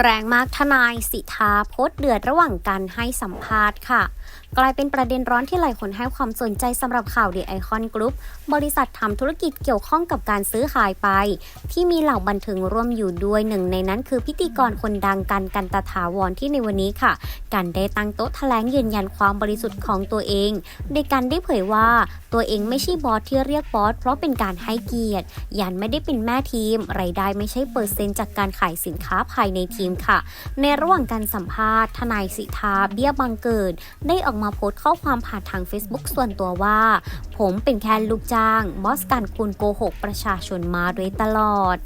แรงมากทนายสิทธาโพสเดือดระหว่างการให้สัมภาษณ์ค่ะ กลายเป็นประเด็นร้อนที่หลายคนให้ความสนใจสำหรับข่าวเดไอคอนกรุ๊ปบริษัททำธุรกิจเกี่ยวข้องกับการซื้อขายไป ที่มีเหล่าบันเทิงร่วมอยู่ด้วยหนึ่งในนั้นคือพิธีกรคนดังกันกันตถาวรที่ในวันนี้ค่ะ กันได้ตั้งโต๊ะแถลงยืนยันความบริสุทธิ์ของตัวเอง โดยกันได้เผยว่าตัวเองไม่ใช่บอสที่เรียกบอสเพราะเป็นการให้เกียรติ ยันไม่ได้เป็นแม่ทีมรายได้ไม่ใช่เปอร์เซ็นต์จากการขายสินค้าภายในทีทีมค่ะ ในระหว่างการสัมภาษณ์ ทนายสิทธาเบี้ยบังเกิด ได้ออกมาโพสต์ข้อความผ่านทาง Facebook ส่วนตัวว่า ผมเป็นแค่ลูกจ้างบอสการคุณโกหกประชาชนมาโดยตลอด